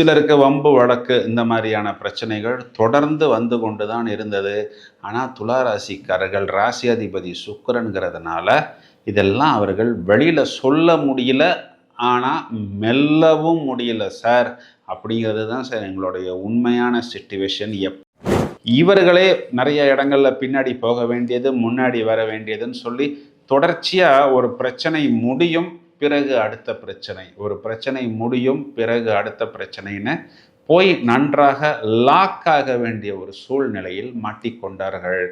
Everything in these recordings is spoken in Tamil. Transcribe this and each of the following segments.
சிலருக்கு வம்பு வழக்கு இந்த மாதிரியான பிரச்சனைகள் தொடர்ந்து வந்து கொண்டு தான் இருந்தது. ஆனால் துளாராசிக்காரர்கள் ராசியாதிபதி சுக்கரனுங்கிறதுனால இதெல்லாம் அவர்கள் வெளியில் சொல்ல முடியல. ஆனால் மெல்லவும் முடியல சார். அப்படிங்கிறது தான் சார் எங்களுடைய உண்மையான சுச்சுவேஷன் எப் இவர்களே நிறைய இடங்கள்ல பின்னாடி போக வேண்டியது முன்னாடி வர வேண்டியதுன்னு சொல்லி தொடர்ச்சியாக ஒரு பிரச்சனை முடியும். பிறகு அடுத்த பிரச்சனை. ஒரு பிரச்சனை முடியும் பிறகு அடுத்த பிரச்சனைன்னு போய் நன்றாக லாக் ஆக வேண்டிய ஒரு சூழ்நிலையில் மாட்டிக்கொண்டார்கள்.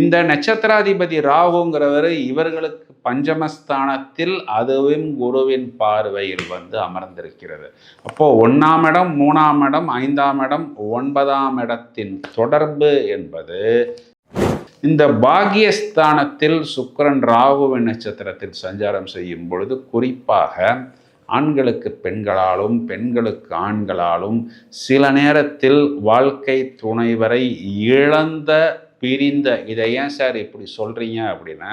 இந்த நட்சத்திராதிபதி ராகுங்கிறவர் இவர்களுக்கு பஞ்சமஸ்தானத்தில் அதுவும் குருவின் பார்வையில் வந்து அமர்ந்திருக்கிறது. அப்போ ஒன்றாம் இடம் மூணாம் இடம் ஐந்தாம் இடம் ஒன்பதாம் இடத்தின் தொடர்பு என்பது இந்த பாகியஸ்தானத்தில் சுக்கரன் ராகுவின் நட்சத்திரத்தில் சஞ்சாரம் செய்யும் பொழுது குறிப்பாக ஆண்களுக்கு பெண்களாலும் பெண்களுக்கு ஆண்களாலும் சில நேரத்தில் வாழ்க்கை துணைவரை இழந்த பிரிந்த இதை ஏன் சார் இப்படி சொல்கிறீங்க அப்படின்னா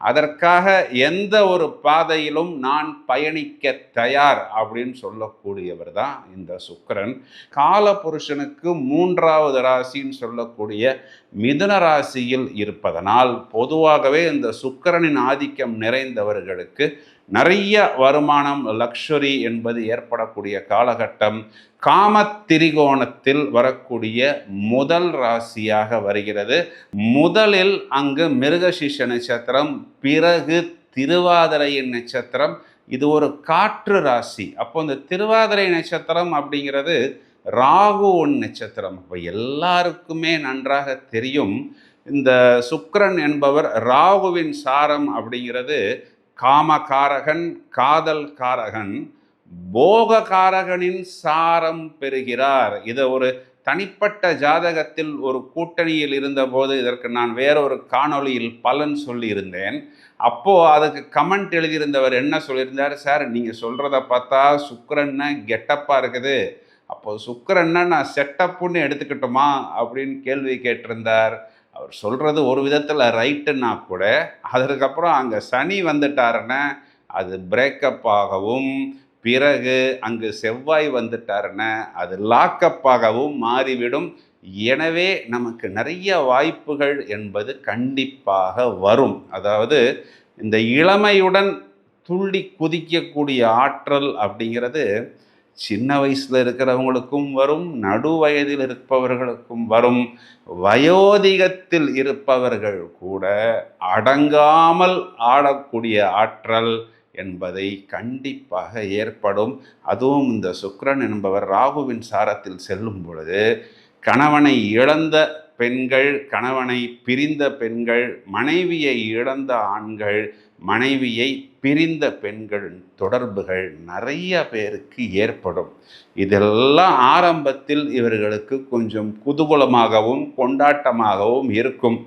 அதற்காக எந்த ஒரு பாதையிலும் நான் பயணிக்க தயார் அப்படின்னு சொல்லக்கூடியவர் தான் இந்த சுக்கிரன். காலபுருஷனுக்கு மூன்றாவது ராசின்னு சொல்லக்கூடிய மிதுன ராசியில் இருப்பதனால் பொதுவாகவே இந்த சுக்கிரனின் ஆதிக்கம் நிறைந்தவர்களுக்கு நிறைய வருமானம் லக்ஷரி என்பது ஏற்படக்கூடிய காலகட்டம். காமத்திரிகோணத்தில் வரக்கூடிய முதல் ராசியாக வருகிறது. முதலில் அங்கு மிருகசிஷ நட்சத்திரம் பிறகு திருவாதிரையின் நட்சத்திரம். இது ஒரு காற்று ராசி. அப்போ இந்த திருவாதிரை நட்சத்திரம் அப்படிங்கிறது ராகுவன் நட்சத்திரம். அப்போ எல்லாருக்குமே நன்றாக தெரியும். இந்த சுக்கரன் என்பவர் ராகுவின் சாரம் அப்படிங்கிறது காமகாரகன் காதல் காரகன் போககாரகனின் சாரம் பெறுகிறார். இதை ஒரு தனிப்பட்ட ஜாதகத்தில் ஒரு கூட்டணியில் இருந்தபோது இதற்கு நான் வேறொரு காணொளியில் பலன் சொல்லியிருந்தேன். அப்போது அதுக்கு கமெண்ட் எழுதியிருந்தவர் என்ன சொல்லியிருந்தார்? சார் நீங்கள் சொல்கிறத பார்த்தா சுக்கரன்னு கெட்டப்பாக இருக்குது. அப்போது சுக்கரன்னா நான் செட்டப்புன்னு எடுத்துக்கிட்டோமா? அப்படின்னு கேள்வி கேட்டிருந்தார். அவர் சொல்கிறது ஒரு விதத்தில் ரைட்டுன்னா கூட அதற்கப்புறம் அங்கே சனி வந்துட்டாருன்னா அது பிரேக்கப் ஆகவும் பிறகு அங்கு செவ்வாய் வந்துட்டாருன்னா அது லாக்கப்பாகவும் மாறிவிடும். எனவே நமக்கு நிறைய வாய்ப்புகள் என்பது கண்டிப்பாக வரும். அதாவது இந்த இளமையுடன் துள்ளி குதிக்கக்கூடிய ஆற்றல் அப்படிங்கிறது சின்ன வயசில் இருக்கிறவங்களுக்கும் வரும் நடு வயதில் இருப்பவர்களுக்கும் வரும். வயோதிகத்தில் இருப்பவர்கள் கூட அடங்காமல் ஆடக்கூடிய ஆற்றல் என்பதை கண்டிப்பாக ஏற்படும். அதுவும் இந்த சுக்ரன் என்பவர் ராகுவின் சாரத்தில் செல்லும் பொழுது கணவனை இழந்த பெண்கள் கணவனை பிரிந்த பெண்கள் மனைவியை இழந்த ஆண்கள் மனைவியை பிரிந்த பெண்கள் தொடர்புகள் நிறைய பேருக்கு ஏற்படும். இதெல்லாம் ஆரம்பத்தில் இவர்களுக்கு கொஞ்சம் குதூகலமாகவும் கொண்டாட்டமாகவும் இருக்கும்.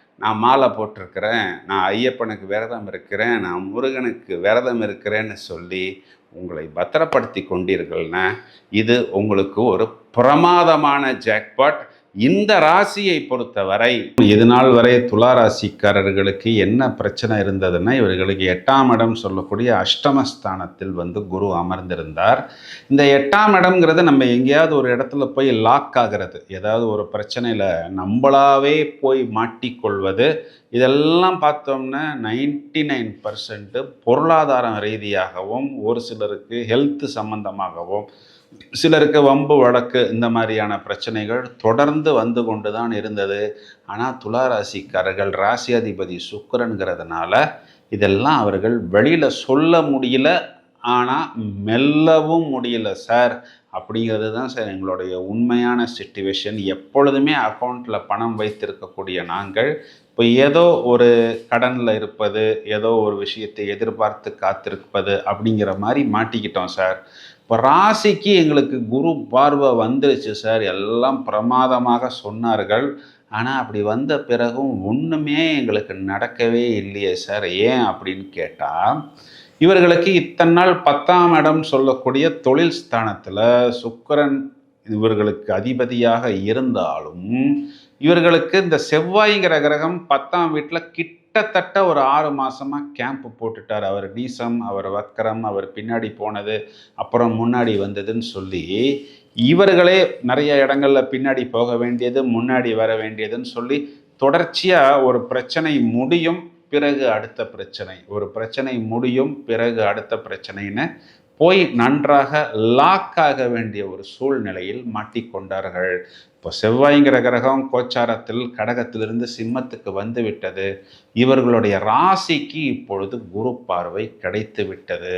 நான் மாலை போட்டிருக்கிறேன் நான் ஐயப்பனுக்கு விரதம் இருக்கிறேன் நான் முருகனுக்கு விரதம் இருக்கிறேன்னு சொல்லி உங்களை பத்திரப்படுத்தி கொண்டீர்கள்னா இது உங்களுக்கு ஒரு பிரமாதமான ஜாக்பாட் இந்த ராசியை பொறுத்தவரை இது நாள் வரை துலா ராசிக்காரர்களுக்கு என்ன பிரச்சனை இருந்ததுன்னா இவர்களுக்கு எட்டாம் இடம் சொல்லக்கூடிய அஷ்டமஸ்தானத்தில் வந்து குரு அமர்ந்திருந்தார். இந்த எட்டாம் இடம்ங்கிறது நம்ம எங்கேயாவது ஒரு இடத்துல போய் லாக் ஆகிறது. ஏதாவது ஒரு பிரச்சனையில் நம்மளாவே போய் மாட்டிக்கொள்வது. இதெல்லாம் பார்த்தோம்னா நைன்டி நைன் பர்சன்ட்டு பொருளாதாரம் ரீதியாகவும் ஒரு சிலருக்கு ஹெல்த் சம்பந்தமாகவும் சிலருக்கு வம்பு வழக்கு இந்த மாதிரியான பிரச்சனைகள் தொடர்ந்து வந்து கொண்டு தான் இருந்தது. ஆனால் துலா ராசிக்காரர்கள் ராசியாதிபதி சுக்கரனுங்கிறதுனால இதெல்லாம் அவர்கள் வெளியில் சொல்ல முடியல. ஆனால் மெல்லவும் முடியல சார். அப்படிங்கிறது தான் சார் எங்களுடைய உண்மையான சுச்சுவேஷன் எப்பொழுதுமே அக்கௌண்ட்டில் பணம் வைத்திருக்கக்கூடிய நாங்கள் இப்போ ஏதோ ஒரு கடனில் இருப்பது ஏதோ ஒரு விஷயத்தை எதிர்பார்த்து காத்திருப்பது அப்படிங்கிற மாதிரி மாட்டிக்கிட்டோம் சார். இப்போ ராசிக்கு எங்களுக்கு குரு பார்வை வந்துருச்சு சார். எல்லாம் பிரமாதமாக சொன்னார்கள். ஆனால் அப்படி வந்த பிறகும் ஒன்றுமே எங்களுக்கு நடக்கவே இல்லையே சார். ஏன் அப்படின்னு கேட்டால் இவர்களுக்கு இத்தனை நாள் பத்தாம் இடம் சொல்லக்கூடிய தொழில் ஸ்தானத்தில் சுக்கரன் இவர்களுக்கு அதிபதியாக இருந்தாலும் இவர்களுக்கு இந்த செவ்வாய்ங்கிற கிரகம் பத்தாம் வீட்டில் கிட்ட கிட்டத்தட்ட ஒரு ஆறு மாதமாக கேம்ப் போட்டுட்டார். அவர் நீசம் அவர் வக்கரம் அவர் பின்னாடி போனது அப்புறம் முன்னாடி வந்ததுன்னு சொல்லி இவர்களே நிறைய இடங்களில் பின்னாடி போக வேண்டியது முன்னாடி வர வேண்டியதுன்னு சொல்லி தொடர்ச்சியாக ஒரு பிரச்சனை முடியும் பிறகு அடுத்த பிரச்சனை. ஒரு பிரச்சனை முடியும் பிறகு அடுத்த பிரச்சனைன்னு போய் நன்றாக லாக் ஆக வேண்டிய ஒரு சூழ்நிலையில் மாட்டிக்கொண்டார்கள். இப்போ செவ்வாய்ங்கிற கிரகம் கோச்சாரத்தில் கடகத்திலிருந்து சிம்மத்துக்கு வந்து விட்டது இவர்களுடைய ராசிக்கு இப்பொழுது குரு பார்வை கிடைத்து விட்டது.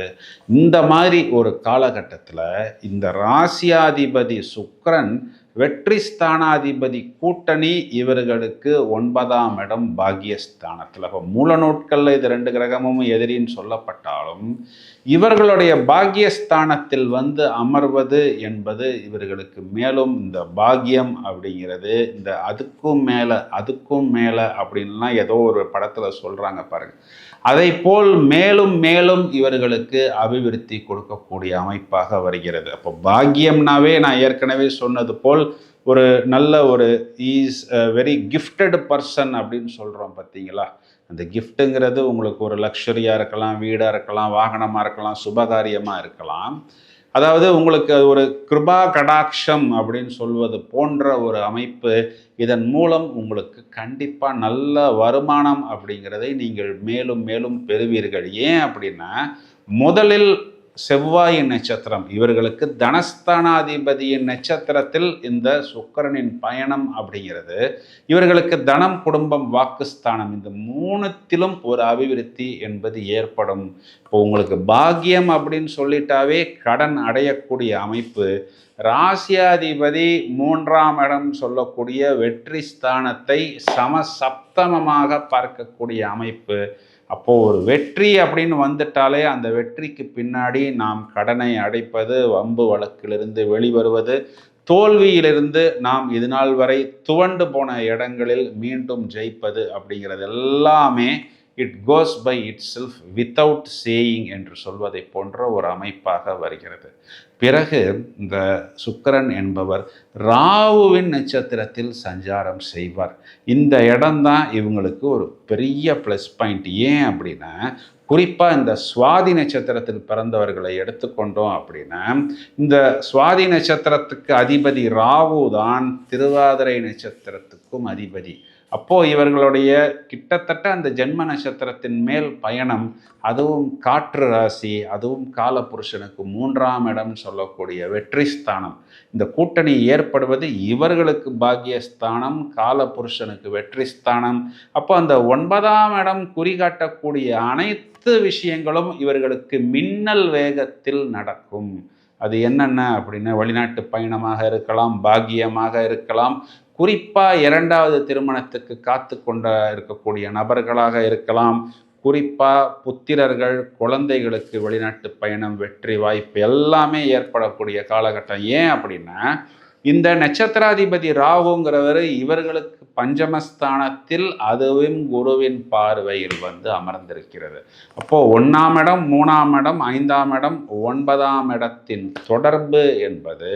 இந்த மாதிரி ஒரு காலகட்டத்தில் இந்த ராசியாதிபதி சுக்கரன் வெற்றி ஸ்தானாதிபதி கூட்டணி இவர்களுக்கு ஒன்பதாம் இடம் பாக்கியஸ்தானத்தில் இப்போ மூல நோட்களில் இது ரெண்டு கிரகமும் எதிரின்னு சொல்லப்பட்டாலும் இவர்களுடைய பாக்கியஸ்தானத்தில் வந்து அமர்வது என்பது இவர்களுக்கு மேலும் இந்த பாக்கியம் அப்படிங்கிறது இந்த அதுக்கும் மேலே அதுக்கும் மேலே அப்படின்லாம் ஏதோ ஒரு படத்தில் சொல்கிறாங்க பாருங்கள் அதை போல் மேலும் மேலும் இவர்களுக்கு அபிவிருத்தி கொடுக்கக்கூடிய அமைப்பாக வருகிறது. அப்போ பாக்கியம்னாவே நான் ஏற்கனவே சொன்னது போல் ஒரு நல்ல ஒரு ஈஸ் வெரி கிஃப்டட் பர்சன் அப்படின்னு சொல்கிறோம் பார்த்தீங்களா? அந்த கிஃப்ட்டுங்கிறது உங்களுக்கு ஒரு லக்ஸரியாக இருக்கலாம் வீடாக இருக்கலாம் வாகனமாக இருக்கலாம் சுபகாரியமாக இருக்கலாம். அதாவது உங்களுக்கு ஒரு கிருபா கடாட்சம் அப்படின்னு சொல்வது போன்ற ஒரு அமைப்பு இதன் மூலம் உங்களுக்கு கண்டிப்பாக நல்ல வருமானம் அப்படிங்கிறதை நீங்கள் மேலும் மேலும் பெறுவீர்கள். ஏன் அப்படின்னா முதலில் செவ்வாயின் நட்சத்திரம். இவர்களுக்கு தனஸ்தானாதிபதியின் நட்சத்திரத்தில் இந்த சுக்கரனின் பயணம் அப்படிங்கிறது. இவர்களுக்கு தனம் குடும்பம் வாக்குஸ்தானம் இந்த மூணுத்திலும் ஒரு அபிவிருத்தி என்பது ஏற்படும். இப்போ உங்களுக்கு பாக்கியம் அப்படின்னு சொல்லிட்டாவே கடன் அடையக்கூடிய அமைப்பு. ராசியாதிபதி மூன்றாம் இடம் சொல்லக்கூடிய வெற்றி ஸ்தானத்தை சமசப்தமமாக பார்க்கக்கூடிய அமைப்பு. அப்போது ஒரு வெற்றி அப்படின்னு வந்துட்டாலே அந்த வெற்றிக்கு பின்னாடி நாம் கடனை அடைப்பது வம்பு வழக்கிலிருந்து வெளிவருவது தோல்வியிலிருந்து நாம் இது நாள் வரை துவண்டு போன இடங்களில் மீண்டும் ஜெயிப்பது அப்படிங்கிறது எல்லாமே it goes by itself without saying என்று சொல்வதை போன்ற ஒரு அமைப்பாக வருகிறது. பிறகு இந்த சுக்கரன் என்பவர் ராவுவின் நட்சத்திரத்தில் சஞ்சாரம் செய்வார். இந்த இடம்தான் இவங்களுக்கு ஒரு பெரிய ப்ளஸ் பாயிண்ட் ஏன் அப்படின்னா குறிப்பாக இந்த சுவாதி நட்சத்திரத்தில் பிறந்தவர்களை எடுத்துக்கொண்டோம் அப்படின்னா இந்த சுவாதி நட்சத்திரத்துக்கு அதிபதி ராவு தான் திருவாதிரை நட்சத்திரத்துக்கும் அதிபதி. அப்போ இவர்களுடைய கிட்டத்தட்ட அந்த ஜென்ம நட்சத்திரத்தின் மேல் பயணம் அதுவும் காற்று ராசி அதுவும் காலபுருஷனுக்கு மூன்றாம் இடம் சொல்லக்கூடிய வெற்றி ஸ்தானம். இந்த கூட்டணி ஏற்படுவது இவர்களுக்கு பாக்கியஸ்தானம் காலபுருஷனுக்கு வெற்றி ஸ்தானம். அப்போ அந்த ஒன்பதாம் இடம் குறிகாட்டக்கூடிய அனைத்து விஷயங்களும் இவர்களுக்கு மின்னல் வேகத்தில் நடக்கும். அது என்னென்ன? அப்படின்னா வெளிநாட்டு பயணமாக இருக்கலாம் பாக்கியமாக இருக்கலாம் குறிப்பாக இரண்டாவது திருமணத்துக்கு காத்து கொண்ட இருக்கக்கூடிய நபர்களாக இருக்கலாம். குறிப்பாக புத்திரர்கள் குழந்தைகளுக்கு வெளிநாட்டு பயணம் வெற்றி வாய்ப்பு எல்லாமே ஏற்படக்கூடிய காலகட்டம். ஏன் அப்படின்னா இந்த நட்சத்திராதிபதி ராகுங்கிறவர் இவர்களுக்கு பஞ்சமஸ்தானத்தில் அதுவும் குருவின் பார்வையில் வந்து அமர்ந்திருக்கிறது. அப்போ ஒன்றாம் இடம் மூணாம் இடம் ஐந்தாம் இடம் ஒன்பதாம் இடத்தின் தொடர்பு என்பது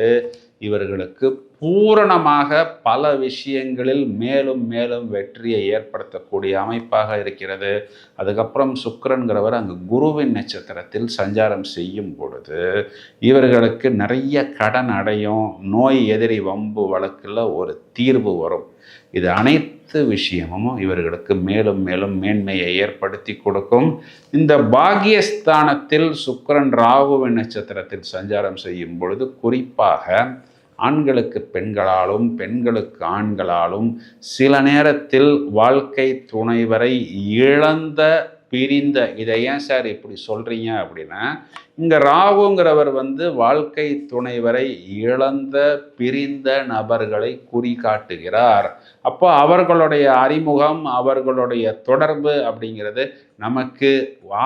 இவர்களுக்கு பூரணமாக பல விஷயங்களில் மேலும் மேலும் வெற்றியை ஏற்படுத்தக்கூடிய அமைப்பாக இருக்கிறது. அதுக்கப்புறம் சுக்கிரன்கிறவர் அங்கு குருவின் நட்சத்திரத்தில் சஞ்சாரம் செய்யும் பொழுது இவர்களுக்கு நிறைய கடன் அடையும். நோய் எதிரி வம்பு வழக்கில் ஒரு தீர்வு வரும். இது அனைத்து விஷயமும் இவர்களுக்கு மேலும் மேலும் மேன்மையை ஏற்படுத்தி கொடுக்கும். இந்த பாகியஸ்தானத்தில் சுக்கரன் ராகுவின் நட்சத்திரத்தில் சஞ்சாரம் செய்யும் பொழுது குறிப்பாக ஆண்களுக்கு பெண்களாலும் பெண்களுக்கு ஆண்களாலும் சில நேரத்தில் வாழ்க்கை துணைவரை இழந்த பிரிந்த இதை ஏன் சார் இப்படி சொல்கிறீங்க அப்படின்னா இங்கே ராகுங்கிறவர் வந்து வாழ்க்கை துணைவரை இழந்த பிரிந்த நபர்களை குறிகாட்டுகிறார். அப்போ அவர்களுடைய அறிமுகம் அவர்களுடைய தொடர்பு அப்படிங்கிறது நமக்கு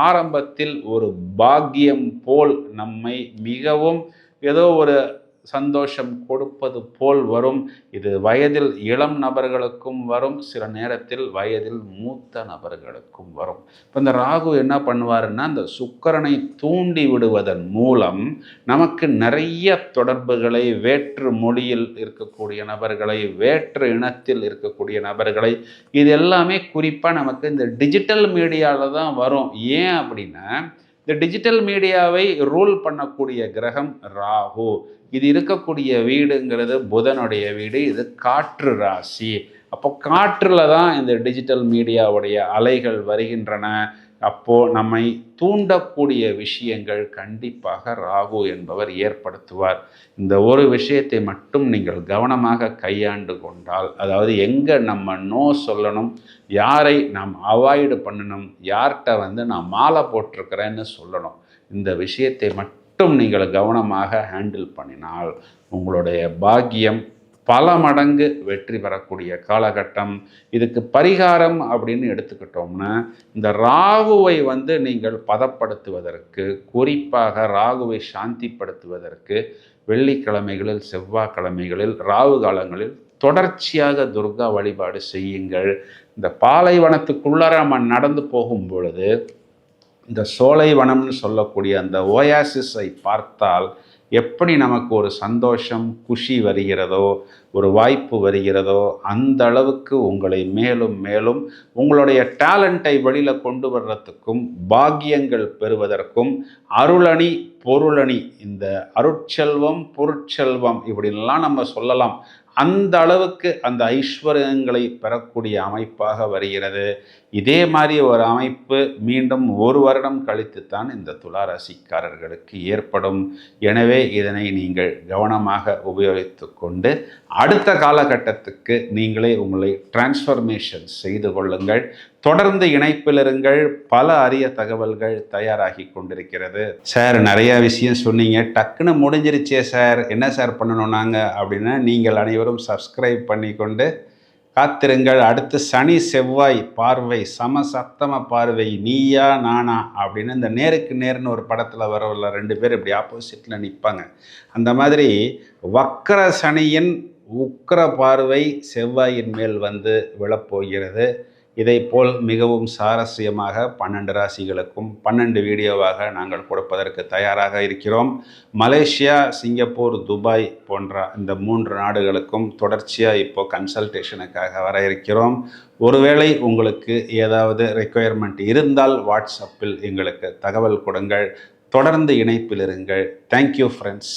ஆரம்பத்தில் ஒரு பாக்கியம் போல் நம்மை மிகவும் ஏதோ ஒரு சந்தோஷம் கொடுப்பது போல் வரும். இது வயதில் இளம் நபர்களுக்கும் வரும். சில நேரத்தில் வயதில் மூத்த நபர்களுக்கும் வரும். இப்போ இந்த ராகு என்ன பண்ணுவாருன்னா இந்த சுக்கரனை தூண்டி விடுவதன் மூலம் நமக்கு நிறைய தொடர்புகளை வேற்று மொழியில் இருக்கக்கூடிய நபர்களை வேற்று இனத்தில் இருக்கக்கூடிய நபர்களை இது எல்லாமே குறிப்பாக நமக்கு இந்த டிஜிட்டல் மீடியாவில் தான் வரும். ஏன் அப்படின்னா இந்த டிஜிட்டல் மீடியாவை ரூல் பண்ணக்கூடிய கிரகம் ராகு. இது இருக்கக்கூடிய வீடுங்கிறது புதனுடைய வீடு இது காற்று ராசி. அப்போ காற்றில் தான் இந்த டிஜிட்டல் மீடியாவுடைய அலைகள் வருகின்றன. அப்போது நம்மை தூண்டக்கூடிய விஷயங்கள் கண்டிப்பாக ராகு என்பவர் ஏற்படுத்துவார். இந்த ஒரு விஷயத்தை மட்டும் நீங்கள் கவனமாக கையாண்டு கொண்டால் அதாவது எங்கே நம்ம நோ சொல்லணும் யாரை நாம் அவாய்டு பண்ணணும் யார்கிட்ட வந்து நான் மாலை போட்டிருக்கிறேன்னு சொல்லணும் இந்த விஷயத்தை மட்டும் நீங்கள் கவனமாக ஹேண்டில் பண்ணினால் உங்களுடைய பாக்கியம் பல மடங்கு வெற்றி பெறக்கூடிய காலகட்டம். இதுக்கு பரிகாரம் அப்படின்னு எடுத்துக்கிட்டோம்னா இந்த ராகுவை வந்து நீங்கள் பதப்படுத்துவதற்கு குறிப்பாக ராகுவை சாந்திப்படுத்துவதற்கு வெள்ளிக்கிழமைகளில் செவ்வாய்க்கிழமைகளில் ராகு காலங்களில் தொடர்ச்சியாக துர்கா வழிபாடு செய்யுங்கள். இந்த பாலைவனத்துக்குள்ளார நம்ம நடந்து போகும் பொழுது இந்த சோலைவனம்னு சொல்லக்கூடிய அந்த ஓயாசிஸை பார்த்தால் எப்படி நமக்கு ஒரு சந்தோஷம் குஷி வருகிறதோ ஒரு வாய்ப்பு வருகிறதோ அந்த அளவுக்கு உங்களை மேலும் மேலும் உங்களுடைய டேலண்ட்டை வெளியில் கொண்டு வர்றதுக்கும் பாக்கியங்கள் பெறுவதற்கும் அருளணி பொருளணி இந்த அருட்செல்வம் பொருட்செல்வம் இப்படின்லாம் நம்ம சொல்லலாம். அந்த அளவுக்கு அந்த ஐஸ்வர்யங்களை பெறக்கூடிய அமைப்பாக வருகிறது. இதே மாதிரி ஒரு அமைப்பு மீண்டும் ஒரு வருடம் கழித்துத்தான் இந்த துளாராசிக்காரர்களுக்கு ஏற்படும். எனவே இதனை நீங்கள் கவனமாக உபயோகித்து கொண்டு அடுத்த காலகட்டத்துக்கு நீங்களே உங்களை டிரான்ஸ்ஃபர்மேஷன் செய்து கொள்ளுங்கள். தொடர்ந்து இணைப்பிலிருங்கள் பல அரிய தகவல்கள் தயாராகி கொண்டிருக்கிறது. சார் நிறைய விஷயம் சொன்னீங்க. டக்குன்னு முடிஞ்சிருச்சே சார். என்ன சார் பண்ணணும் நாங்கள் அப்படின்னா நீங்கள் அனைவரும் சப்ஸ்கிரைப் பண்ணிக்கொண்டு காத்திருங்கள். அடுத்து சனி செவ்வாய் பார்வை சம சத்தம பார்வை நீயா நானா அப்படின்னு இந்த நேருக்கு நேர்னு ஒரு படத்தில் வரவில்ல ரெண்டு பேர் இப்படி ஆப்போசிட்டில் நிற்பாங்க அந்த மாதிரி வக்கர சனியின் உக்கர பார்வை செவ்வாயின் மேல் வந்து விழப்போகிறது. இதைப்போல் போல் மிகவும் சாரஸ்யமாக பன்னெண்டு ராசிகளுக்கும் பன்னெண்டு வீடியோவாக நாங்கள் கொடுப்பதற்கு தயாராக இருக்கிறோம். மலேசியா சிங்கப்பூர் துபாய் போன்ற இந்த மூன்று நாடுகளுக்கும் தொடர்ச்சியாக இப்போ கன்சல்டேஷனுக்காக வர இருக்கிறோம். ஒருவேளை உங்களுக்கு ஏதாவது ரெக்குயர்மெண்ட் இருந்தால் வாட்ஸ்அப்பில் எங்களுக்கு தகவல் கொடுங்கள். தொடர்ந்து இணைப்பில் இருங்கள். Thank you friends